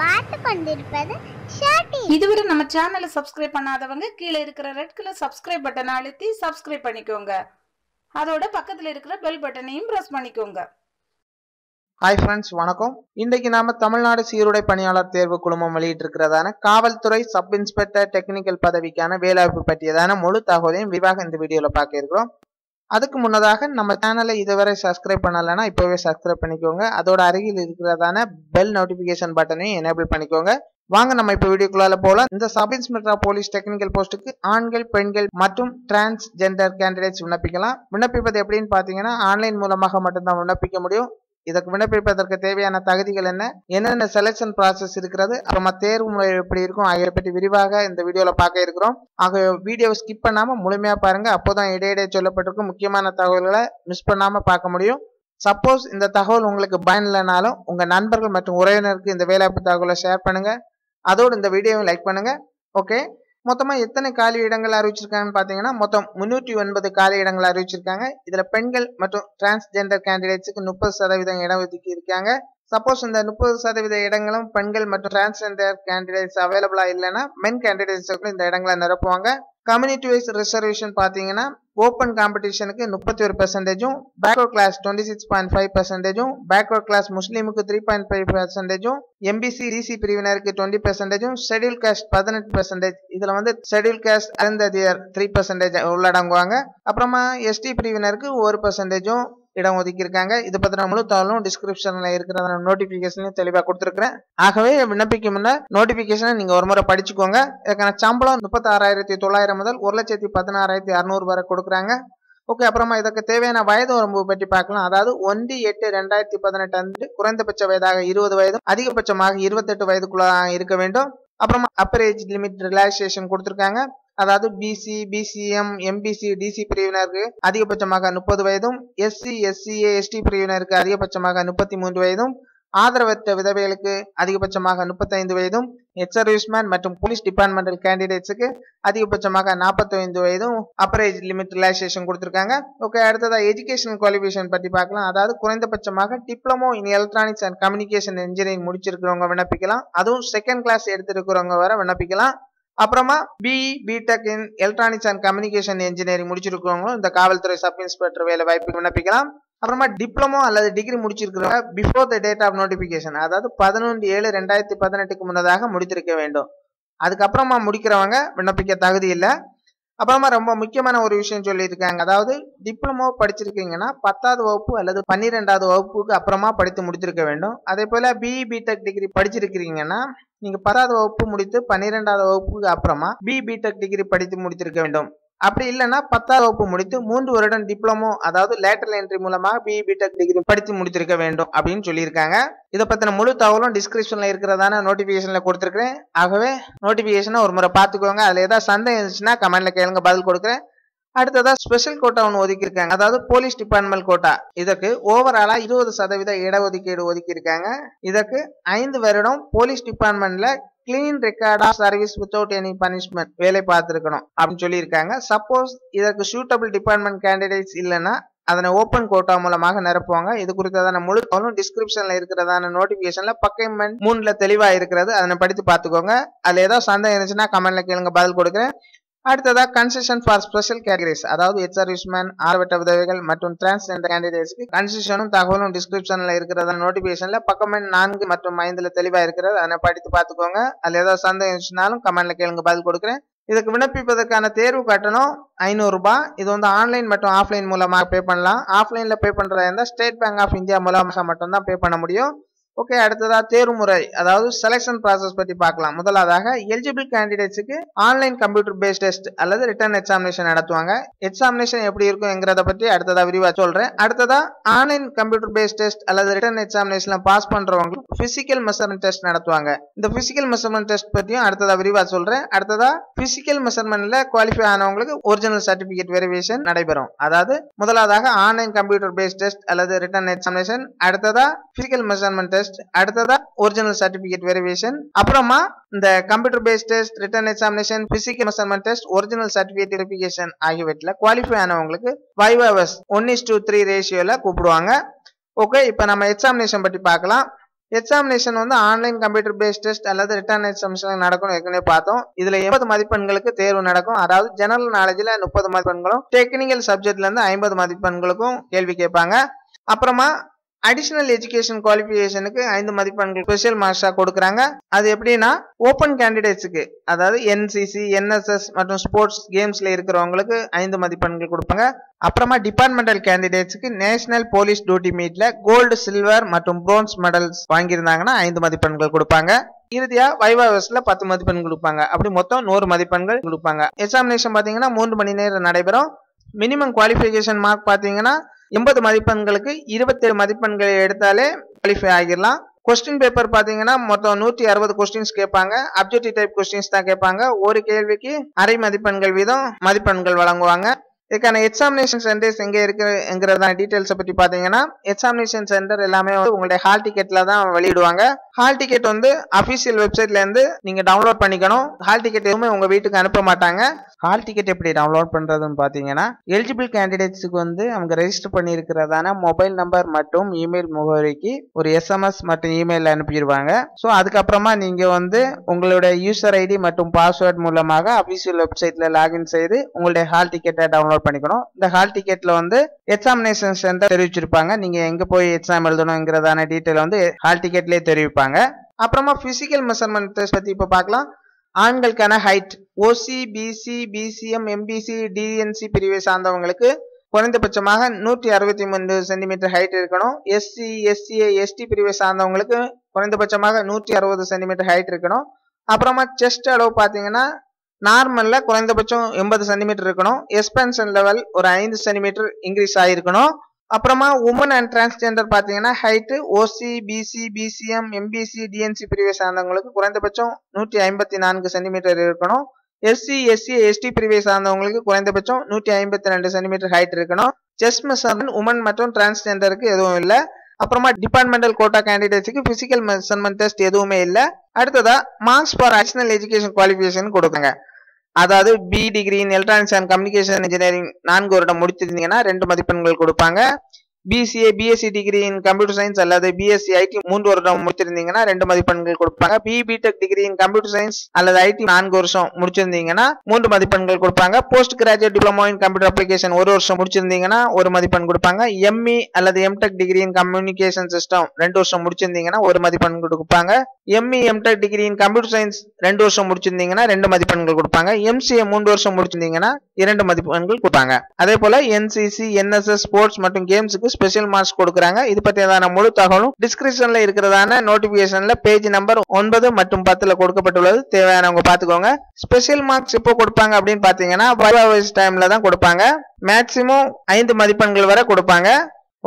பார்த்து கொண்டிருப்பது இதுவரை நம்ம சேனலை சப்ஸ்கிரைப் பண்ணாதவங்க கீழே இருக்கிற ரெட் கலர் சப்ஸ்கிரைப் பட்டனை அழுத்தி சப்ஸ்கிரைப் பண்ணிக்கோங்க. அதோட பக்கத்துல இருக்கிற பெல் பட்டனையும் பிரஸ் பண்ணிக்கோங்க. ஹாய் ஃப்ரெண்ட்ஸ் வணக்கம். இன்றைக்கு நாம தமிழ்நாடு சீருடை பணியாளர் தேர்வு குழுமம் வெளியிட்டிருக்கிறதான காவல்துறை சப் இன்ஸ்பெக்டர் டெக்னிக்கல் பதவிக்கான வேலைவாய்ப்பு பற்றியதான முழு தகவலையும் விரிவாக இந்த வீடியோல பார்க்க இருக்கிறோம். அதுக்கு முன்னதாக நம்ம சேனலை இதுவரை சப்ஸ்கிரைப் பண்ணலைன்னா இப்போவே சப்ஸ்கிரைப் பண்ணிக்கோங்க. அதோட அருகில் இருக்கிறதான பெல் நோட்டிஃபிகேஷன் பட்டனையும் எனேபிள் பண்ணிக்கோங்க. வாங்க நம்ம இப்போ வீடியோக்குள்ளால போகலாம் இந்த சப் இன்ஸ்பெக்டர் போலீஸ் டெக்னிக்கல் போஸ்ட்டுக்கு ஆண்கள் பெண்கள் மற்றும் டிரான்ஸ்ஜெண்டர் கேண்டிடேட்ஸ் விண்ணப்பிக்கலாம். விண்ணப்பிப்பது எப்படின்னு பார்த்தீங்கன்னா ஆன்லைன் மூலமாக மட்டும்தான் விண்ணப்பிக்க முடியும். இதற்கு விண்ணப்பிப்பதற்கு தேவையான தகுதிகள் என்ன? என்னென்ன செலெக்ஷன் ப்ராசஸ் இருக்கிறது? அப்புறமா தேர்வு முறை எப்படி இருக்கும்? ஆகிய பற்றி விரிவாக இந்த வீடியோவில் பார்க்க இருக்கிறோம். ஆக வீடியோவை ஸ்கிப் பண்ணாம முழுமையா பாருங்க. அப்போதான் இடையிடையே சொல்லப்பட்டிருக்கும் முக்கியமான தகவல்களை மிஸ் பண்ணாமல் பார்க்க முடியும். சப்போஸ் இந்த தகவல் உங்களுக்கு பயனில்லைனாலும் உங்கள் நண்பர்கள் மற்றும் உறவினருக்கு இந்த வேலைவாய்ப்பு தகவலை ஷேர் பண்ணுங்கள் அதோடு இந்த வீடியோவை லைக் பண்ணுங்கள் ஓகே மொத்தமா எத்தனை காலி இடங்கள் அறிவிச்சிருக்காங்கன்னு பாத்தீங்கன்னா மொத்தம் முன்னூற்றி ஒன்பது காலி இடங்கள் அறிவிச்சிருக்காங்க. இதுல பெண்கள் மற்றும் டிரான்ஸ்ஜெண்டர் கேண்டிடேட்ஸுக்கு முப்பது சதவீதம் இடம் ஒதுக்கி இருக்காங்க. சப்போஸ் இந்த முப்பது சதவீத இடங்களும் பெண்கள் மற்றும் டிரான்ஸ்ஜெண்டர் கேண்டிடேட்ஸ் அவைலபிளா இல்லைன்னா மென் கேண்டிடேட்ஸுக்கு இந்த இடங்களை நிரப்புவாங்க. கம்யூனிட்டி வைஸ் ரிசர்வேஷன் பார்த்தீங்கன்னா ஓப்பன் காம்படிஷனுக்கு முப்பத்தி ஒரு பெர்சன்டேஜும் backward class twenty six point five பெர்சன்டேஜும் backward class முஸ்லீமுக்கு த்ரீ பாயிண்ட் ஃபைவ் பெர்சன்டேஜும் எம்பிசி டிசி பிரிவினருக்கு டுவெண்ட்டி பெர்சன்டேஜும் ஷெடியூல் காஸ்ட் பதினெட்டு பெர்சன்டேஜ் இதுல வந்து schedule caste Arunthathiyar three percentage உள்ளடங்குவாங்க. அப்புறமா எஸ்டி பிரிவினருக்கு ஒரு பெர்சன்டேஜும் இடம் ஒதுக்கியிருக்காங்க இது பத்தின முழு தகவலும் டிஸ்கிரிப்ஷனில் இருக்கிற நோட்டிஃபிகேஷனையும் தெளிவாக கொடுத்துருக்குறேன். ஆகவே விண்ணப்பிக்கும் முன்ன நோட்டிஃபிகேஷனை நீங்கள் ஒரு முறை படிச்சுக்கோங்க. இதுக்கான சம்பளம் முப்பத்தாறாயிரத்தி தொள்ளாயிரம் முதல் ஒரு லட்சத்தி பதினாறாயிரத்தி அறுநூறு வரை கொடுக்குறாங்க. ஓகே அப்புறமா இதற்கு தேவையான வயது வரம்பு பற்றி பார்க்கலாம். அதாவது ஒன்று எட்டு ரெண்டாயிரத்தி பதினெட்டு அன்று குறைந்தபட்ச வயதாக இருபது வயதும் அதிகபட்சமாக இருபத்தெட்டு வயதுக்குள்ள இருக்க வேண்டும். அப்புறமா அப்பர் ஏஜ் லிமிட் ரிலாக்ஸேஷன் கொடுத்துருக்காங்க. அதாவது பிசி பிசிஎம் எம்பிசி டிசி பிரிவினருக்கு அதிகபட்சமாக முப்பது வயதும் எஸ்சி எஸ்சிஏ எஸ்டி பிரிவினருக்கு அதிகபட்சமாக முப்பத்தி மூன்று வயதும் ஆதரவற்ற விதவைகளுக்கு அதிகபட்சமாக முப்பத்தைந்து வயதும் எச் சர்வீஸ்மேன் மற்றும் போலீஸ் டிபார்ட்மெண்டல் கேண்டிடேட்ஸுக்கு அதிகபட்சமாக நாற்பத்தைந்து வயதும் அப்பர் ஏஜ் லிமிட் ரிலாக்ஸேஷன் கொடுத்துருக்காங்க. ஓகே அடுத்ததாக எஜுகேஷன் குவாலிஃபிகேஷன் பற்றி பார்க்கலாம். அதாவது குறைந்தபட்சமாக diploma in electronics and communication engineering முடிச்சிருக்கிறவங்க விண்ணப்பிக்கலாம். அதுவும் செகண்ட் கிளாஸ் எடுத்திருக்கிறவங்க வர விண்ணப்பிக்கலாம். அப்புறமா BE BTech in electronics and communication engineering முடிச்சிருக்கிறவங்களும் இந்த காவல்துறை சப் இன்ஸ்பெக்டர் வேலை வாய்ப்பு விண்ணப்பிக்கலாம். அப்புறமா டிப்ளமோ அல்லது degree முடிச்சிருக்கிறவங்க before the date of notification அதாவது பதினொன்று ஏழு ரெண்டாயிரத்தி பதினெட்டுக்கு முன்னதாக முடித்திருக்க வேண்டும். அதுக்கப்புறமா முடிக்கிறவங்க விண்ணப்பிக்க தகுதி இல்லை. அப்புறமா ரொம்ப முக்கியமான ஒரு விஷயம் சொல்லியிருக்காங்க. அதாவது டிப்ளமோ படிச்சிருக்கீங்கன்னா பத்தாவது வகுப்பு அல்லது பன்னிரெண்டாவது வகுப்புக்கு அப்புறமா படித்து முடித்திருக்க வேண்டும். அதே போல் பிஇ பிடெக் டிகிரி படிச்சிருக்கிறீங்கன்னா நீங்க பத்தாவது வகுப்பு முடித்து பன்னிரெண்டாவது வகுப்புக்கு அப்புறமா பி பிடெக் டிகிரி படித்து முடித்திருக்க வேண்டும். அப்படி இல்லைன்னா பத்தாவது வகுப்பு முடித்து மூன்று வருடம் டிப்ளமோ அதாவது லேட்டரல் என்ட்ரி மூலமாக பிஇ பிடெக் டிகிரி படித்து முடித்திருக்க வேண்டும் அப்படின்னு சொல்லியிருக்காங்க. இதை பற்றின முழு தகவலும் டிஸ்கிரிப்ஷனில் இருக்கிறதான நோட்டிஃபிகேஷனில் கொடுத்துருக்கேன் ஆகவே நோட்டிஃபிகேஷனை ஒரு முறை பார்த்துக்கோங்க. அதில் ஏதாவது சந்தேகம் இருந்துச்சுன்னா கமெண்ட்டில் கேளுங்க பதில் கொடுக்குறேன். அடுத்ததா ஸ்பெஷல் கோட்டா ஒன்று ஒதுக்கியிருக்காங்க. அதாவது போலீஸ் டிபார்ட்மெண்ட் கோட்டா. இதற்கு ஓவராலா இருபது சதவீத இடஒதுக்கீடு ஒதுக்கியிருக்காங்க. இதற்கு ஐந்து வருடம் போலீஸ் டிபார்ட்மெண்ட்ல clean record of service without any punishment வேலை பார்த்துருக்கணும் அப்படின்னு சொல்லியிருக்காங்க. சப்போஸ் இதற்கு சூட்டபிள் டிபார்ட்மெண்ட் கேண்டிடேட்ஸ் இல்லைன்னா அதனை ஓப்பன் கோட்டா மூலமாக நிரப்புவாங்க. இது குறித்ததான முழு தகவலும் டிஸ்கிரிப்ஷன்ல இருக்கிறதான நோட்டிபிகேஷன்ல பக்கம் மூணுல தெளிவா இருக்கிறது. அதனை படித்து பார்த்துக்கோங்க. அதுல ஏதாவது சந்தேகம் இருந்துச்சுன்னா கமெண்ட்ல கேளுங்க. பதில் கொடுக்குறேன். அடுத்ததா கன்செஷன் ஃபார் ஸ்பெஷல் கேட்டகரிஸ் அதாவது எச் சர்வீஸ்மேன் ஆர்வட்ட விதவைகள் மற்றும் டிரான்ஸ்ஜெண்டர் கேண்டிடேட்ஸ்க்கு கன்செஷனும் தகவலும் டிஸ்கிரிப்ஷனில் இருக்கிறத நோட்டிஃபிகேஷன்ல பக்கம் நான்கு மற்றும் ஐந்துல தெளிவாக இருக்கிறது. அதை படித்து பார்த்துக்கோங்க. அதுல ஏதாவது சந்தேகம் இருந்துச்சுனாலும் கமெண்ட்ல கேளுங்க பதில் கொடுக்குறேன். இதுக்கு விண்ணப்பிப்பதற்கான தேர்வு கட்டணம் ஐநூறு ரூபாய் இது வந்து ஆன்லைன் மற்றும் ஆஃப்லைன் மூலமாக பே பண்ணலாம். ஆஃப்லைன்ல பே பண்றதா இருந்தால் ஸ்டேட் பேங்க் ஆஃப் இந்தியா மூலமாக மட்டும்தான் பே பண்ண முடியும். ஓகே அடுத்ததா தேர்வுமுறை. அதாவது செலெக்ஷன் ப்ராசஸ் பற்றி பார்க்கலாம். முதலாவதாக எலிஜிபிள் கேண்டிடேட்ஸுக்கு ஆன்லைன் கம்ப்யூட்டர் பேஸ்ட் டெஸ்ட் அல்லது ரிட்டர்ன் எக்ஸாமினேஷன் நடத்துவாங்க. எக்ஸாமினேஷன் எப்படி இருக்குங்கிறத பற்றி அடுத்ததா விரிவா சொல்றேன். அடுத்ததா ஆன்லைன் கம்ப்யூட்டர் பேஸ்ட் டெஸ்ட் அல்லது ரிட்டர்ன் எக்ஸாமினேஷன்ல பாஸ் பண்றவங்க பிசிக்கல் மெஷர்மெண்ட் டெஸ்ட் நடத்துவாங்க. இந்த பிசிக்கல் மெஷர்மெண்ட் டெஸ்ட் பற்றியும் அடுத்ததா விரிவா சொல்றேன். அடுத்ததா பிசிக்கல் மெஷர்மெண்ட்ல குவாலிஃபை ஆனவங்களுக்கு ஒரிஜினல் சர்டிபிகேட் வெரிஃபிகேஷன் நடைபெறும். அதாவது முதலாவதாக ஆன்லைன் கம்ப்யூட்டர் பேஸ்ட் டெஸ்ட் அல்லது ரிட்டர்ன் எக்ஸாமினேஷன் அடுத்ததா பிசிக்கல் மெஷர்மெண்ட் டெஸ்ட் அடுத்ததா ஒரிஜினல் சர்டிபிகேட் வெரிஃபிகேஷன் அப்புறமா இந்த computer based test written examination physical measurement test original certificate verification ஆகியவற்றில் qualify ஆனவங்களுக்கு five hours one is to three ரேஷியோல கூப்பிடுவாங்க. ஓகே இப்போ நம்ம examination பற்றி பார்க்கலாம். எக்ஸாமினேஷன் வந்து ஆன்லைன் கம்ப்யூட்டர் பேஸ்ட் டெஸ்ட் அல்லது ரிட்டர்ன் எக்ஸாமினேஷன் நடக்கும் ஏற்கனவே பார்த்தோம். இதுல எண்பது மதிப்பெண்களுக்கு தேர்வு நடக்கும். அதாவது ஜெனரல் நாலேஜில் முப்பது மதிப்பெண்களும் டெக்னிக்கல் சப்ஜெக்ட்ல இருந்து ஐம்பது மதிப்பெண்களுக்கும் கேள்வி கேட்பாங்க. அப்புறமா அடிஷனல் எஜுகேஷன் குவாலிஃபிகேஷனுக்கு ஐந்து மதிப்பெண்கள் ஸ்பெஷல் மார்க்ஸாக கொடுக்குறாங்க. அது எப்படின்னா ஓப்பன் கேண்டிடேட்ஸுக்கு அதாவது என்சிசி என்எஸ்எஸ் மற்றும் ஸ்போர்ட்ஸ் கேம்ஸில் இருக்கிறவங்களுக்கு ஐந்து மதிப்பெண்கள் கொடுப்பாங்க. அப்புறமா டிபார்ட்மெண்டல் கேண்டிடேட்ஸுக்கு நேஷனல் போலீஸ் டியூட்டி மீட்ல கோல்டு சில்வர் மற்றும் ப்ரோன்ஸ் மெடல்ஸ் வாங்கியிருந்தாங்கன்னா ஐந்து மதிப்பெண்கள் கொடுப்பாங்க. இறுதியா வைவா பத்து மதிப்பெண் கொடுப்பாங்க. அப்படி மொத்தம் நூறு மதிப்பெண்கள் கொடுப்பாங்க. எக்ஸாமினேஷன் பாத்தீங்கன்னா மூன்று மணி நேரம் நடைபெறும். மினிமம் குவாலிஃபிகேஷன் மார்க் பாத்தீங்கன்னா எண்பது மதிப்பெண்களுக்கு இருபத்தேழு மதிப்பெண்களை எடுத்தாலே குவாலிஃபை ஆகிடலாம். கொஸ்டின் பேப்பர் பார்த்தீங்கன்னா மொத்தம் நூற்றி அறுபது கொஸ்டின்ஸ் கேட்பாங்க. அப்ஜெக்டிவ் டைப் கொஸ்டின்ஸ் தான் கேட்பாங்க. ஒரு கேள்விக்கு அரை மதிப்பெண்கள் வீதம் மதிப்பெண்கள் வழங்குவாங்க. இதுக்கான எக்ஸாமினேஷன் சென்டர்ஸ் எங்கே இருக்குங்கிறதான டீட்டெயில்ஸை பற்றி பார்த்தீங்கன்னா எக்ஸாமினேஷன் சென்டர் எல்லாமே வந்து உங்களுடைய ஹால் டிக்கெட்டில் தான் வெளியிடுவாங்க. ஹால் டிக்கெட் வந்து அஃபீஷியல் வெப்சைட்ல இருந்து டவுன்லோட் பண்ணிக்கணும். ஹால் டிக்கெட் எதுவுமே உங்கள் வீட்டுக்கு அனுப்ப மாட்டாங்க. ஹால் டிக்கெட் எப்படி டவுன்லோட் பண்ணுறதுன்னு பார்த்தீங்கன்னா எலிஜிபிள் கேண்டிடேட்ஸுக்கு வந்து அவங்க ரெஜிஸ்டர் பண்ணியிருக்கிறதான மொபைல் நம்பர் மற்றும் இமெயில் முகவரிக்கு ஒரு எஸ்எம்எஸ் மற்றும் இமெயில் அனுப்பிடுவாங்க. ஸோ அதுக்கப்புறமா நீங்கள் வந்து உங்களுடைய யூசர் ஐடி மற்றும் பாஸ்வேர்ட் மூலமாக அஃபிஷியல் வெப்சைட்டில் லாகின் செய்து உங்களுடைய ஹால் டிக்கெட்டை டவுன்லோட் பண்ணிக்கணும். இந்த ஹால் டிக்கெட்ல வந்து எக்ஸாமினேஷன் சென்டர் தெரிவிச்சிருப்பாங்க. நீங்க எங்க போய் எக்ஸாம் எழுதணுங்கிறதான டீட்டெயில் வந்து ஹால் டிக்கெட்லேயே தெரிவிப்பாங்க. அப்புறமா பிசிக்கல் மெஷர்மெண்ட் டெஸ்ட் பத்தி இப்போ பார்க்கலாம். ஆண்களுக்கான height OC BC BCM MBC DNC பிரிவை சார்ந்தவங்களுக்கு குறைந்தபட்சமாக நூற்றி அறுபத்தி மூன்று சென்டிமீட்டர் ஹைட் இருக்கணும். எஸ்சி எஸ்சிஏ எஸ்டி பிரிவை சார்ந்தவங்களுக்கு குறைந்தபட்சமாக நூற்றி அறுபது சென்டிமீட்டர் ஹைட் இருக்கணும். அப்புறமா செஸ்ட் அளவு பார்த்தீங்கன்னா நார்மலில் குறைந்தபட்சம் எண்பது சென்டிமீட்டர் இருக்கணும். எக்ஸ்பென்ஷன் லெவல் ஒரு ஐந்து சென்டிமீட்டர் இன்க்ரீஸ் ஆகிருக்கணும் அப்புறமா உமன் அண்ட் டிரான்ஸ்ஜெண்டர் பார்த்தீங்கன்னா height OC BC BCM MBC DNC பிரிவை சார்ந்தவங்களுக்கு குறைந்தபட்சம் நூற்றி ஐம்பத்தி நான்கு சென்டிமீட்டர் இருக்கணும். எஸ்சி எஸ்சி எஸ்டி பிரிவை சார்ந்தவங்களுக்கு குறைந்தபட்சம் நூற்றி ஐம்பத்தி ரெண்டு சென்டிமீட்டர் ஹைட் இருக்கணும். செஸ் மெஷர்மெண்ட் உமன் மற்றும் டிரான்ஸ்ஜெண்டருக்கு எதுவும் இல்லை. அப்புறமா டிபார்ட்மெண்டல் கோட்டா கேண்டிடேட்ஸுக்கு பிசிக்கல் மெஷர்மெண்ட் டெஸ்ட் எதுவுமே இல்லை. அடுத்ததா marks for additional education qualification கொடுக்குங்க. அதாவது B degree in electronics and communication engineering நான்கு வருடம் முடிச்சிருந்தீங்கன்னா ரெண்டு மதிப்பெண்கள் கொடுப்பாங்க. BCA BSc degree in computer science அல்லது பிஎஸ்சி ஐடி மூன்று வருடம் முடிச்சிருந்தீங்கன்னா ரெண்டு மதிப்பெண்கள் கொடுப்பாங்க. B BTech degree in computer science அல்லது ஐடி நான்கு வருஷம் முடிச்சிருந்தீங்கன்னா மூன்று மதிப்பெண்கள் கொடுப்பாங்க. Post graduate diploma in computer application ஒரு வருஷம் முடிச்சிருந்தீங்கன்னா ஒரு மதிப்பெண் கொடுப்பாங்க. எம்இ அல்லது MTech degree in communication system ரெண்டு வருஷம் முடிச்சிருந்தீங்கன்னா ஒரு மதிப்பெண் கொடுப்பாங்க. ME MTech degree in computer science ரெண்டு வருஷம் முடிச்சிருந்தீங்கன்னா ரெண்டு மதிப்பெண்கள் கொடுப்பாங்க. எம்சிஏ மூன்று வருஷம் முடிச்சிருந்தீங்கன்னா இரண்டு மதிப்பெண்கள் கொடுப்பாங்க. அதே போல என்சிசி என்எஸ்எஸ் ஸ்போர்ட்ஸ் மற்றும் கேம்ஸுக்கு ஸ்பெஷல் மார்க்ஸ் கொடுக்குறாங்க. இது பற்றியதான முழு தகவலும் டிஸ்கிரிப்ஷன்ல இருக்கிறதான நோட்டிபிகேஷன்ல பேஜ் நம்பர் ஒன்பது மற்றும் பத்துல கொடுக்கப்பட்டுள்ளது. தேவையானவங்க பாத்துக்கோங்க. ஸ்பெஷல் மார்க்ஸ் எப்போ கொடுப்பாங்க அப்படின்னு பாத்தீங்கன்னா டைம்ல தான் கொடுப்பாங்க. மேக்சிமம் ஐந்து மதிப்பெண்கள் வரை கொடுப்பாங்க.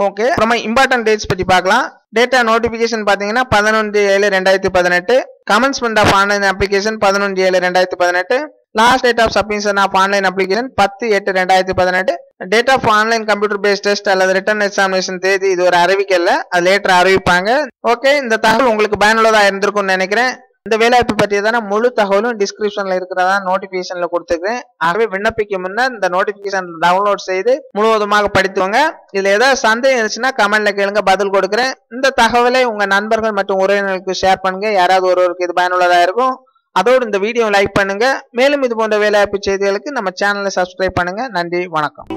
ஓகே அப்புறமா இம்பார்ட்டன்ட் டேட்ஸ் பற்றி பார்க்கலாம். டேட்டா நோட்டிபிகேஷன் பாத்தீங்கன்னா பதினொன்று ஏழு ரெண்டாயிரத்தி பதினெட்டு. கமெண்ட்ஸ்மெண்ட் ஆஃப் ஆன்லைன் அப்ளிகேஷன் பதினொன்று ஏழு ரெண்டாயிரத்தி பதினெட்டு. Last date of submission of online application பத்து எட்டு ரெண்டாயிரத்தி பதினெட்டு. Date of online computer based test அல்லது ரிட்டர்ன் எக்ஸாமினேஷன் தேதி இது ஒரு அறிவிக்கல அது லேட்டர் அறிவிப்பாங்க. ஓகே இந்த தகவல் உங்களுக்கு பயனுள்ளதா இருந்திருக்கும்னு நினைக்கிறேன். இந்த வேலைவாய்ப்பு பற்றியதான முழு தகவலும் டிஸ்கிரிப்ஷன்ல இருக்கிறதா நோட்டிபிகேஷன்ல கொடுத்துருக்கேன் ஆகவே விண்ணப்பிக்க முன்னே இந்த நோட்டிபிகேஷன் டவுன்லோட் செய்து முழுவதுமாக படித்துவங்க இதுல ஏதாவது சந்தேகம் இருந்துச்சுன்னா கமெண்ட்ல கேளுங்க பதில் கொடுக்குறேன். இந்த தகவலை உங்க நண்பர்கள் மற்றும் உறவினர்களுக்கு ஷேர் பண்ணுங்க. யாராவது ஒருவருக்கு இது பயனுள்ளதா இருக்கும். அதோடு இந்த வீடியோ லைக் பண்ணுங்க. மேலும் இது போன்ற வேலைவாய்ப்பு செய்திகளுக்கு நம்ம சேனலை சப்ஸ்கிரைப் பண்ணுங்க. நன்றி வணக்கம்.